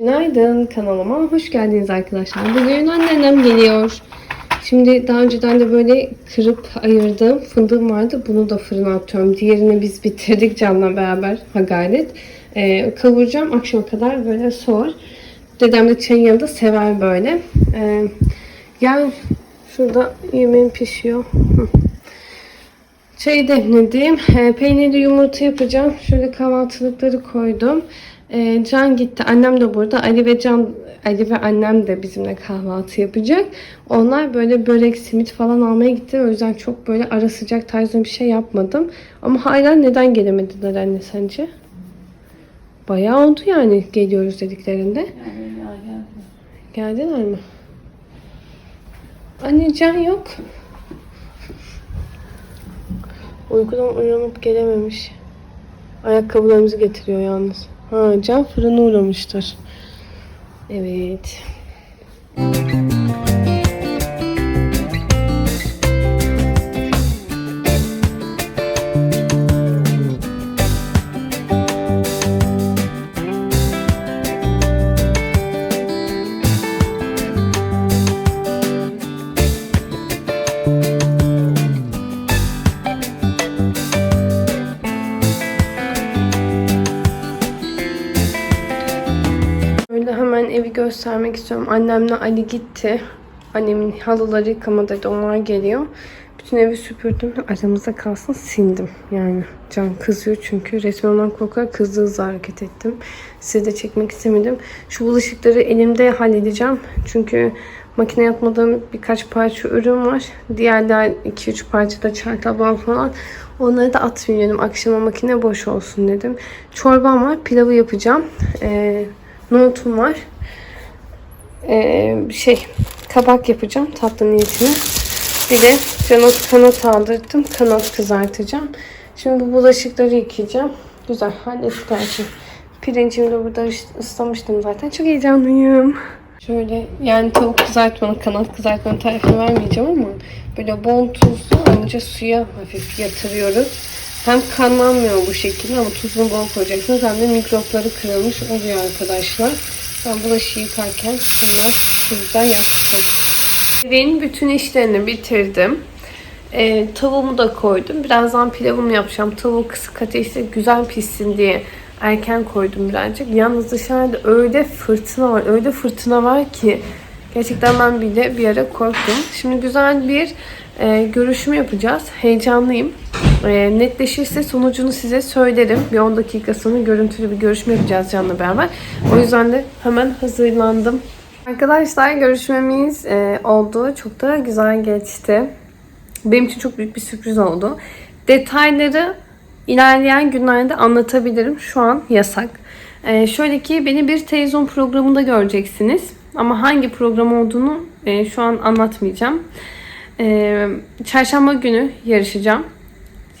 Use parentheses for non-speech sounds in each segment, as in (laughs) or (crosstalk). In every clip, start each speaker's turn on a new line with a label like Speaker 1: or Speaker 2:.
Speaker 1: Günaydın kanalıma hoş geldiniz arkadaşlar. Bugün anneannem geliyor. Şimdi daha önceden de böyle kırıp ayırdığım fındığım vardı. Bunu da fırına atıyorum. Diğerini biz bitirdik Can'la beraber. Ha gayret. Ee, kavuracağım. Akşama kadar böyle soğur. Dedem de çayın yanında sever böyle. Ee, yani şurada yemeğim pişiyor. Çayı demledim. E, peynirli yumurta yapacağım. Şöyle kahvaltılıkları koydum. E, Can gitti. Annem de burada. Ali ve Can Ali ve annem de bizimle kahvaltı yapacak. Onlar böyle börek, simit falan almaya gitti. O yüzden çok böyle ara sıcak tarzda bir şey yapmadım. Ama hala neden gelemediler anne sence? Bayağı oldu yani geliyoruz dediklerinde. Geldiler mi? Anne Can yok. Uykudan uyanıp gelememiş. Ayakkabılarımızı getiriyor yalnız. Ha, Can fırına uğramıştır. Evet. Öyle evi göstermek istiyorum. Annemle Ali gitti. Annemin halıları yıkamadaydı. Onlar geliyor. Bütün evi süpürdüm. Aramızda kalsın sildim. Yani Can kızıyor çünkü. Resmen ondan korkarak kızdığı hızla hareket ettim. Size de çekmek istemedim. Şu bulaşıkları elimde halledeceğim. Çünkü makine yapmadığım birkaç parça ürün var. Diğerler 2-3 parça da çay tabağı falan. Onları da atmayayım. Akşama makine boş olsun dedim. Çorbam var. Pilavı yapacağım. Ee, nohutum var. Ee, şey kabak yapacağım tatlı niyetine. Bir de kanat, kanat aldırdım. Kanat kızartacağım. Şimdi bu bulaşıkları yıkayacağım. Güzel hallettik her şey. Pirincimi de burada ıs- ıslamıştım zaten. Çok heyecanlıyım. Şöyle yani tavuk kızartmanın, kanat kızartmanın tarifini vermeyeceğim ama böyle bol tuzlu önce suya hafif yatırıyoruz. Hem kanlanmıyor bu şekilde ama tuzunu bol koyacaksınız hem de mikropları kırılmış oluyor arkadaşlar. Ben bulaşığı yıkarken hemen tuzda yaptım. Evin bütün işlerini bitirdim. Ee, tavuğumu da koydum. Birazdan pilavımı yapacağım. Tavuk kısık ateşte güzel pişsin diye erken koydum birazcık. Yalnız dışarıda öyle fırtına var, öyle fırtına var ki gerçekten ben bile bir ara korktum. Şimdi güzel bir e, görüşme yapacağız. Heyecanlıyım. E, netleşirse sonucunu size söylerim. Bir 10 dakika sonra görüntülü bir görüşme yapacağız Can'la beraber. O yüzden de hemen hazırlandım. Arkadaşlar görüşmemiz e, oldu. Çok da güzel geçti. Benim için çok büyük bir sürpriz oldu. Detayları ilerleyen günlerde anlatabilirim. Şu an yasak. Ee, şöyle ki beni bir televizyon programında göreceksiniz. Ama hangi program olduğunu e, şu an anlatmayacağım. Ee, çarşamba günü yarışacağım.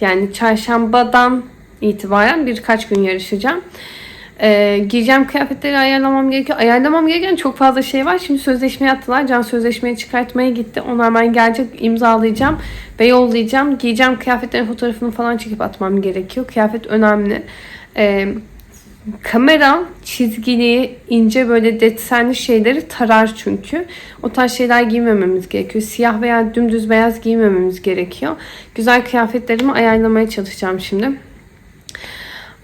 Speaker 1: Yani çarşambadan itibaren birkaç gün yarışacağım. Ee, giyeceğim kıyafetleri ayarlamam gerekiyor. Ayarlamam gereken çok fazla şey var. Şimdi sözleşme yaptılar. Can sözleşmeyi çıkartmaya gitti. Onu hemen gelecek imzalayacağım ve yollayacağım. Giyeceğim kıyafetlerin fotoğrafını falan çekip atmam gerekiyor. Kıyafet önemli. Ee, kamera çizgili, ince böyle desenli şeyleri tarar çünkü. O tarz şeyler giymememiz gerekiyor. Siyah veya dümdüz beyaz giymememiz gerekiyor. Güzel kıyafetlerimi ayarlamaya çalışacağım şimdi.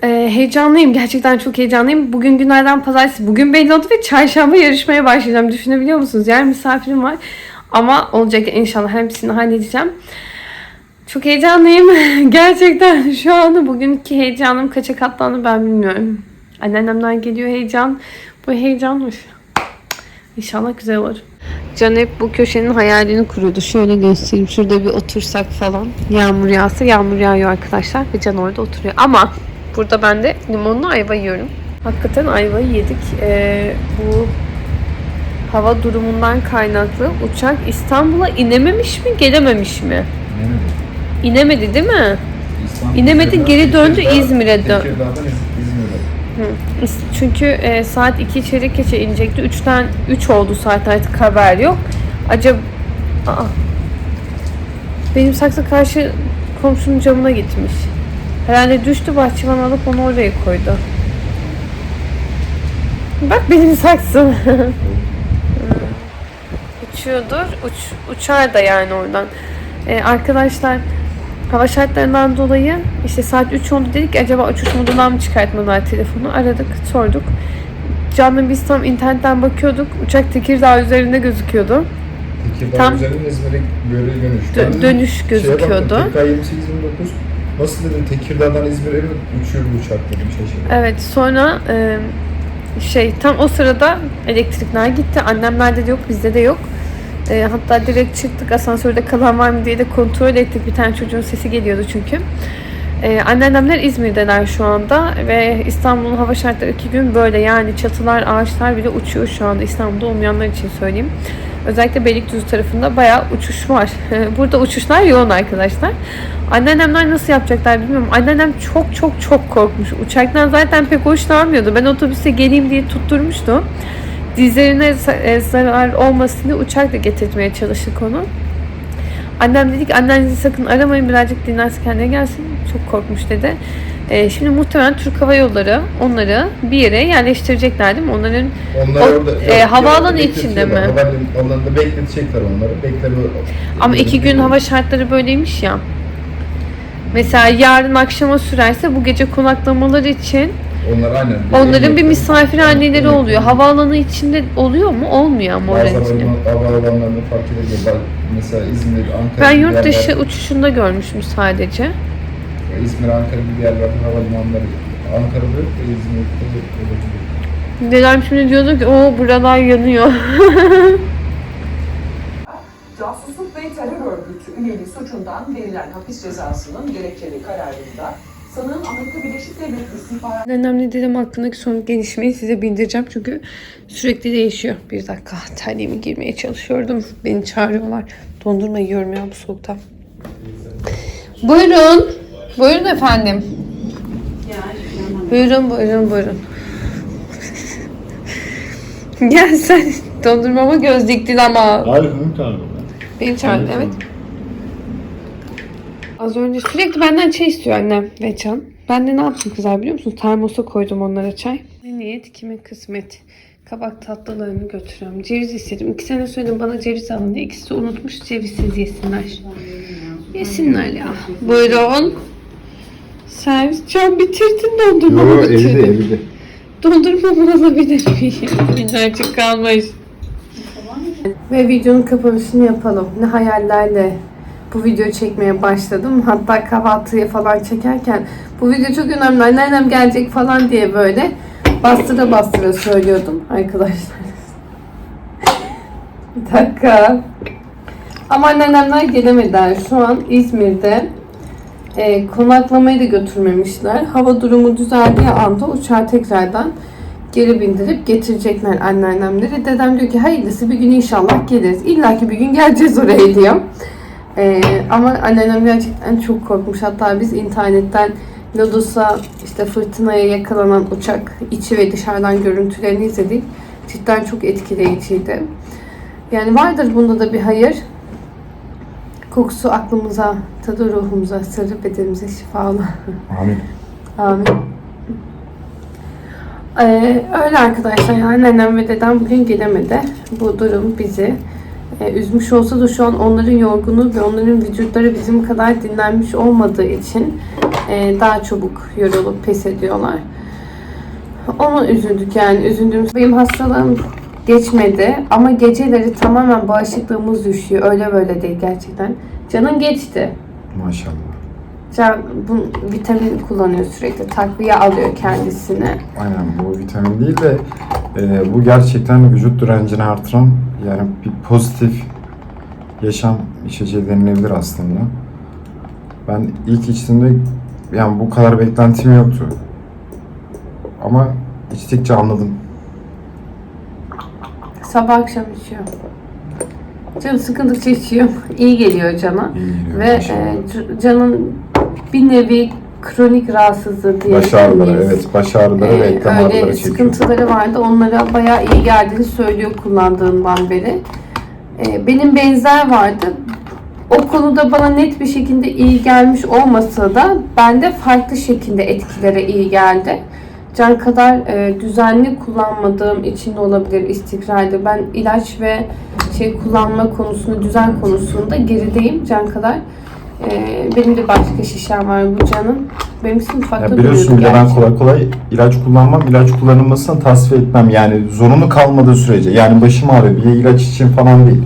Speaker 1: Ee, heyecanlıyım. Gerçekten çok heyecanlıyım. Bugün günlerden pazartesi. Bugün belli oldu ve çarşamba yarışmaya başlayacağım. Düşünebiliyor musunuz? Yani misafirim var. Ama olacak inşallah. Hepsini halledeceğim. Çok heyecanlıyım. (laughs) Gerçekten şu anda bugünkü heyecanım kaça katlandı ben bilmiyorum. Anneannemden geliyor heyecan. Bu heyecanmış. İnşallah güzel olur. Can hep bu köşenin hayalini kuruyordu. Şöyle göstereyim. Şurada bir otursak falan. Yağmur yağsa yağmur yağıyor arkadaşlar. Ve Can orada oturuyor. Ama burada ben de limonlu ayva yiyorum. Hakikaten ayvayı yedik. Ee, bu hava durumundan kaynaklı uçak İstanbul'a inememiş mi gelememiş mi? İnemedi değil mi? İnemedi, geri döndü, İzmir'e dön-
Speaker 2: Tekirdağ'dan İz- İzmir'e.
Speaker 1: Hı. Çünkü e, saat 2 çeyrek geçe inecekti. 3'ten 3 oldu saat artık haber yok. Acaba Aa. Benim saksı karşı komşunun camına gitmiş. Herhalde düştü bahçıvan alıp onu oraya koydu. Bak benim saksım. (laughs) Uçuyordur. Uç, uçar da yani oradan. Ee, arkadaşlar hava şartlarından dolayı işte saat 3 oldu dedik acaba uçuş modundan mı çıkartmadılar telefonu aradık sorduk. Canlı biz tam internetten bakıyorduk. Uçak Tekirdağ üzerinde gözüküyordu.
Speaker 2: Tekirdağ
Speaker 1: Tam-
Speaker 2: üzerinden İzmir'e böyle dönüş.
Speaker 1: Dö- dönüş
Speaker 2: şeye
Speaker 1: gözüküyordu.
Speaker 2: baktım, TK 2829 nasıl dedim Tekirdağ'dan İzmir'e mi uçuyor bu uçak dedim şaşırdım.
Speaker 1: Evet sonra e, şey tam o sırada elektrikler gitti. Annemlerde de yok bizde de yok. E, hatta direkt çıktık asansörde kalan var mı diye de kontrol ettik. Bir tane çocuğun sesi geliyordu çünkü. E, anneannemler İzmir'deler şu anda ve İstanbul'un hava şartları iki gün böyle yani çatılar ağaçlar bile uçuyor şu anda İstanbul'da olmayanlar için söyleyeyim. Özellikle Beylikdüzü tarafında bayağı uçuş var. (laughs) Burada uçuşlar yoğun arkadaşlar. Anneannemler nasıl yapacaklar bilmiyorum. Anneannem çok çok çok korkmuş. Uçaktan zaten pek hoşlanmıyordu. Ben otobüse geleyim diye tutturmuştum. Dizlerine e, zarar olmasın diye uçakla getirtmeye çalıştık onu. Annem dedi ki annenizi sakın aramayın birazcık dinlensin kendine gelsin. Çok korkmuş dedi. E, şimdi muhtemelen Türk Hava Yolları onları bir yere yerleştirecekler değil mi? Onların
Speaker 2: Onlar
Speaker 1: O,
Speaker 2: orada
Speaker 1: e, havaalanı içinde mi?
Speaker 2: Havaalanında bekletecekler onları. Bekler
Speaker 1: Ama iki gün hava şartları böyleymiş ya. Mesela yarın akşama sürerse bu gece konaklamaları için
Speaker 2: Onlar aynen.
Speaker 1: onların bir misafirhaneleri
Speaker 2: Emniyet-
Speaker 1: oluyor. Havaalanı içinde oluyor mu? Olmuyor ama orası içinde.
Speaker 2: havaalanlarında fark ediyor. Mesela İzmir, Ankara
Speaker 1: Ben yurt dışı
Speaker 2: yerler-
Speaker 1: uçuşunda görmüşüm sadece.
Speaker 2: İzmir, Ankara gibi yerlerde havalimanları Ankara'da yok da İzmir'de olabilir.
Speaker 1: Dedem şimdi diyordu ki o buralar yanıyor. (laughs)
Speaker 3: Casusluk ve terör örgütü üyeliği suçundan verilen hapis cezasının gerekçeli kararında sanığın Amerika Birleşik Devletleri istihbarat
Speaker 1: Önemli dedem hakkındaki son gelişmeyi size bildireceğim çünkü sürekli değişiyor. Bir dakika terliğimi girmeye çalışıyordum. Beni çağırıyorlar. Dondurma yiyorum ya bu soğukta. Buyurun. Buyurun efendim. Buyurun buyurun buyurun. (laughs) Gel sen dondurmama göz diktin ama.
Speaker 4: Hayır, Ümit abi.
Speaker 1: Beni çağırdı evet. Az önce sürekli benden çay istiyor annem ve Can. Ben de ne yaptım kızlar biliyor musunuz? Termosa koydum onlara çay. Ne niyet kime kısmet. Kabak tatlılarını götürüyorum. Ceviz istedim. İki sene söyledim bana ceviz alın diye. İkisi unutmuş cevizsiz yesinler. Yesinler ya. Buyurun. Servis. Can bitirdin dondurmamı
Speaker 4: Yo,
Speaker 1: bitirdin.
Speaker 4: evde, evde.
Speaker 1: Dondurmamı alabilir miyim? (laughs) Minnacık kalmış. Ve videonun kapanışını yapalım. Ne hayallerle bu videoyu çekmeye başladım. Hatta kahvaltıya falan çekerken bu video çok önemli. Anneannem gelecek falan diye böyle bastıra bastıra söylüyordum arkadaşlar. (laughs) Bir dakika. Ama anneannemler gelemediler. Şu an İzmir'de e, konaklamayı da götürmemişler. Hava durumu düzeldiği anda uçağı tekrardan geri bindirip getirecekler anneannemleri. Dedem diyor ki hayırlısı bir gün inşallah geliriz. İlla ki bir gün geleceğiz oraya diyor. E, ama anneannem gerçekten çok korkmuş. Hatta biz internetten Lodos'a işte fırtınaya yakalanan uçak içi ve dışarıdan görüntülerini izledik. Cidden çok etkileyiciydi. Yani vardır bunda da bir hayır. Kokusu aklımıza, tadı ruhumuza, sırrı bedenimize şifalı.
Speaker 4: Amin.
Speaker 1: Amin. Ee, öyle arkadaşlar yani annem ve dedem bugün gelemedi. Bu durum bizi e, üzmüş olsa da şu an onların yorgunluğu ve onların vücutları bizim kadar dinlenmiş olmadığı için e, daha çabuk yorulup pes ediyorlar. Ona üzüldük yani üzüldüğümüz. Benim hastalığım geçmedi ama geceleri tamamen bağışıklığımız düşüyor. Öyle böyle değil gerçekten. Canın geçti.
Speaker 4: Maşallah.
Speaker 1: Can bu vitamin kullanıyor sürekli. Takviye alıyor kendisine.
Speaker 4: Aynen bu vitamin değil de e, bu gerçekten vücut direncini artıran yani bir pozitif yaşam içeceği denilebilir aslında. Ben ilk içtiğimde yani bu kadar beklentim yoktu. Ama içtikçe anladım.
Speaker 1: Sabah akşam içiyor. Canı sıkıldıkça içiyor. İyi geliyor cana.
Speaker 4: İyi geliyor.
Speaker 1: Ve e, canın bir nevi kronik rahatsızlığı diye
Speaker 4: baş ağrıları, evet baş ağrıları ve eklem ağrıları çekiyor.
Speaker 1: sıkıntıları vardı. Onlara bayağı iyi geldiğini söylüyor kullandığından beri. E, benim benzer vardı. O konuda bana net bir şekilde iyi gelmiş olmasa da bende farklı şekilde etkilere iyi geldi. can kadar e, düzenli kullanmadığım için de olabilir istikrarda. Ben ilaç ve şey kullanma konusunda, düzen konusunda gerideyim can kadar. E, benim de başka şişem var bu canım. Benim mutfakta
Speaker 4: Ya biliyorsun bile ben kolay kolay ilaç kullanmam. İlaç kullanılmasını tasvip etmem. Yani zorunlu kalmadığı sürece. Yani başım ağrıyor bir ilaç için falan değil.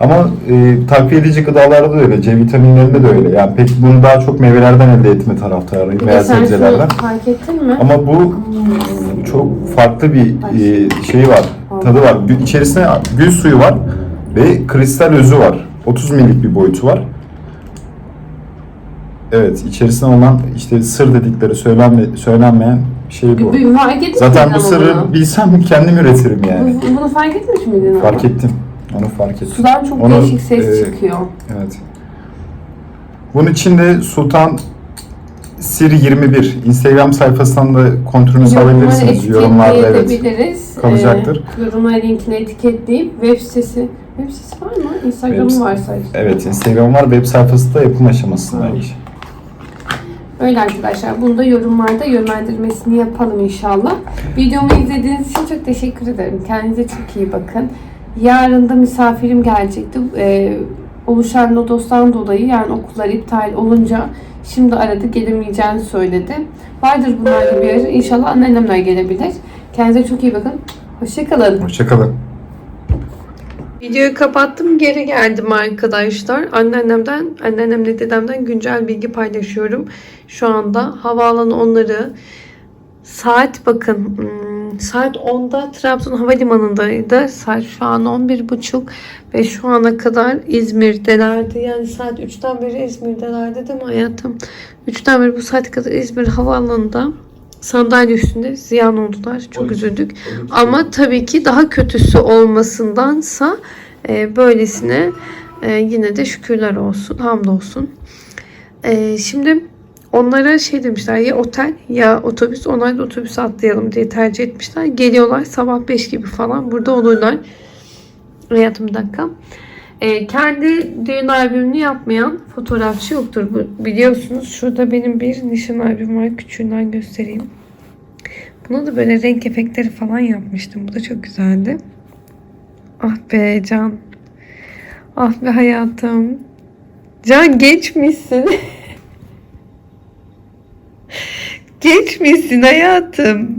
Speaker 4: Ama e, takviye edici gıdalarda da öyle. C vitaminlerinde de öyle. Yani pek bunu daha çok meyvelerden elde etme taraftarıyım veya sebzelerden.
Speaker 1: fark ettin mi?
Speaker 4: Ama bu çok farklı bir e, şey var. Tadı var. İçerisinde gül suyu var ve kristal özü var. 30 millik bir boyutu var. Evet, içerisinde olan işte sır dedikleri söylenme, söylenmeyen şey bu.
Speaker 1: Bir fark etmiş
Speaker 4: Zaten
Speaker 1: miydin
Speaker 4: bu
Speaker 1: ama
Speaker 4: sırrı
Speaker 1: bunu?
Speaker 4: bilsem kendim üretirim yani.
Speaker 1: Bu- Bunu fark etmiş miydin ama?
Speaker 4: Fark ettim. Onu fark ettim.
Speaker 1: Sudan çok
Speaker 4: Onu,
Speaker 1: değişik ses
Speaker 4: e,
Speaker 1: çıkıyor.
Speaker 4: Evet. Bunun için de Sultan Sir 21 Instagram sayfasından da kontrolünü sağlayabilirsiniz. Yorumlarda evet.
Speaker 1: etiketleyebiliriz.
Speaker 4: kalacaktır.
Speaker 1: Ee, yorumlara linkini etiketleyip web sitesi web sitesi var mı? Instagram'ı
Speaker 4: Web-
Speaker 1: var sadece.
Speaker 4: Evet Instagram var. Web sayfası da yapım aşamasındaymış.
Speaker 1: Öyle arkadaşlar. Bunu da yorumlarda yönlendirmesini yapalım inşallah. Videomu izlediğiniz için çok teşekkür ederim. Kendinize çok iyi bakın. Yarın da misafirim gelecekti. Ee, oluşan Lodos'tan dolayı yani okullar iptal olunca şimdi aradı gelemeyeceğini söyledi. Vardır bunlar gibi yer. İnşallah anneannemler gelebilir. Kendinize çok iyi bakın. Hoşçakalın.
Speaker 4: Hoşçakalın.
Speaker 1: Videoyu kapattım geri geldim arkadaşlar. Anneannemden, anneannemle dedemden güncel bilgi paylaşıyorum. Şu anda havaalanı onları saat bakın hmm, saat 10'da Trabzon Havalimanı'ndaydı. Saat şu an 11.30 ve şu ana kadar İzmir'delerdi. Yani saat 3'ten beri İzmir'delerdi değil mi hayatım? 3'ten beri bu saate kadar İzmir Havaalanı'nda sandalye üstünde ziyan oldular. Çok üzüldük. Ama tabii ki daha kötüsü olmasındansa e, böylesine e, yine de şükürler olsun, hamdolsun. E, şimdi onlara şey demişler ya otel ya otobüs. Onlar da otobüse atlayalım diye tercih etmişler. Geliyorlar sabah 5 gibi falan burada olurlar. Hayatım bir dakika. E, kendi düğün albümünü yapmayan fotoğrafçı yoktur bu biliyorsunuz. Şurada benim bir nişan albüm var. Küçüğünden göstereyim. Buna da böyle renk efektleri falan yapmıştım. Bu da çok güzeldi. Ah be Can. Ah be hayatım. Can geçmişsin. (laughs) geçmişsin hayatım.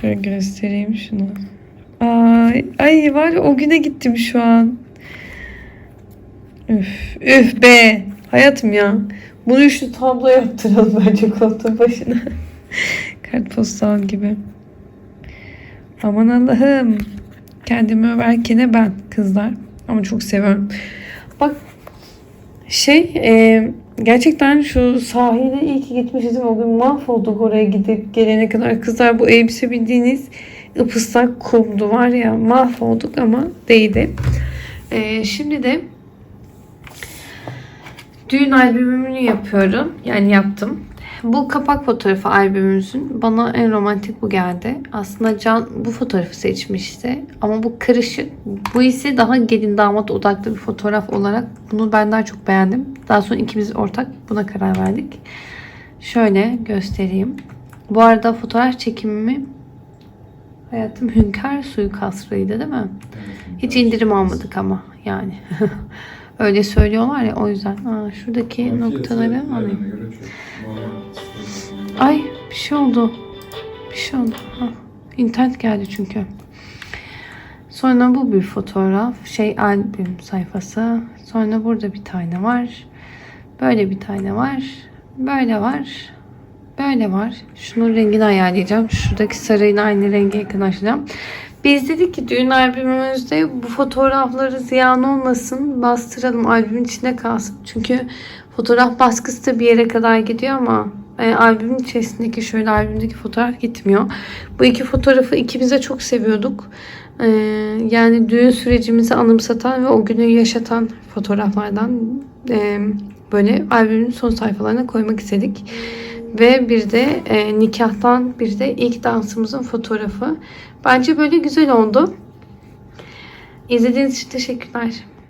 Speaker 1: Şöyle göstereyim şunu. Ay, ay var ya, o güne gittim şu an. Üf, üf be. Hayatım ya. Bunu üçlü tablo yaptıralım bence koltuğun başına. (laughs) Kartpostal gibi. Aman Allah'ım. Kendimi överkene ben kızlar. Ama çok seviyorum. Bak şey e, gerçekten şu sahile iyi ki gitmişiz. O gün mahvolduk oraya gidip gelene kadar. Kızlar bu elbise bildiğiniz ıpıslak kumdu var ya mahvolduk ama değdi. E, şimdi de düğün albümümünü yapıyorum. Yani yaptım. Bu kapak fotoğrafı albümümüzün bana en romantik bu geldi. Aslında Can bu fotoğrafı seçmişti. Ama bu karışık. Bu ise daha gelin damat odaklı bir fotoğraf olarak bunu ben daha çok beğendim. Daha sonra ikimiz ortak buna karar verdik. Şöyle göstereyim. Bu arada fotoğraf çekimimi hayatım Hünkar suikastıydı değil mi? Hiç indirim almadık ama yani. (laughs) Öyle söylüyorlar ya o yüzden. Aa, şuradaki noktaları alayım. Ay bir şey oldu. Bir şey oldu. Ha, internet geldi çünkü. Sonra bu bir fotoğraf. Şey albüm sayfası. Sonra burada bir tane var. Böyle bir tane var. Böyle var. Böyle var. Şunun rengini ayarlayacağım. Şuradaki sarıyla aynı rengi yakınlaştıracağım. Biz dedik ki düğün albümümüzde bu fotoğrafları ziyan olmasın. Bastıralım albümün içinde kalsın. Çünkü fotoğraf baskısı da bir yere kadar gidiyor ama e, albümün içerisindeki şöyle albümdeki fotoğraf gitmiyor. Bu iki fotoğrafı ikimiz de çok seviyorduk. E, yani düğün sürecimizi anımsatan ve o günü yaşatan fotoğraflardan e, böyle albümün son sayfalarına koymak istedik. Ve bir de e, nikahtan bir de ilk dansımızın fotoğrafı. Bence böyle güzel oldu. İzlediğiniz için teşekkürler.